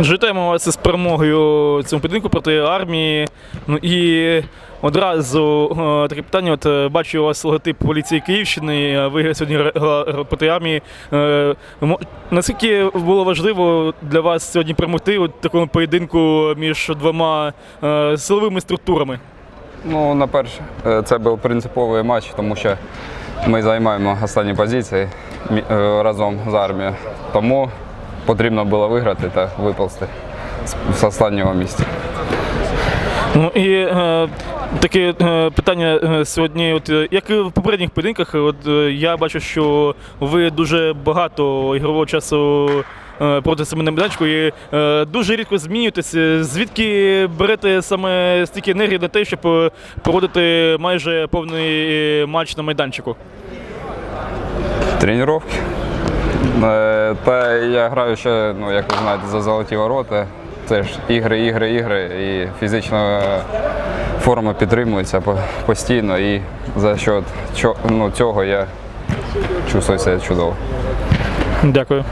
Вітаємо вас з перемогою цьому поєдинку проти армії. Ну і одразу е, таке питання. От е, бачу у вас логотип поліції Київщини. Ви сьогодні проти армії. Е, Наскільки було важливо для вас сьогодні перемогти у такому поєдинку між двома силовими структурами? Ну, на перше, це був принциповий матч, тому що ми займаємо останні позиції разом з армією. Тому потрібно було виграти та виползти з- останнього місця. Ну і е, таке е, питання е, сьогодні. От е, як і в попередніх поєдинках, от е, я бачу, що ви дуже багато ігрового часу. е, Проти себе на майданчику і е, дуже рідко змінюєтеся. Звідки берете саме стільки енергії на те, щоб е, проводити майже повний е, матч на майданчику? Тренування. Е, Та я граю ще, ну, як ви знаєте, за золоті ворота. Це ж ігри, ігри, ігри, і фізична форма підтримується постійно. І за счет ну, цього я чувствую себе чудово. Дякую.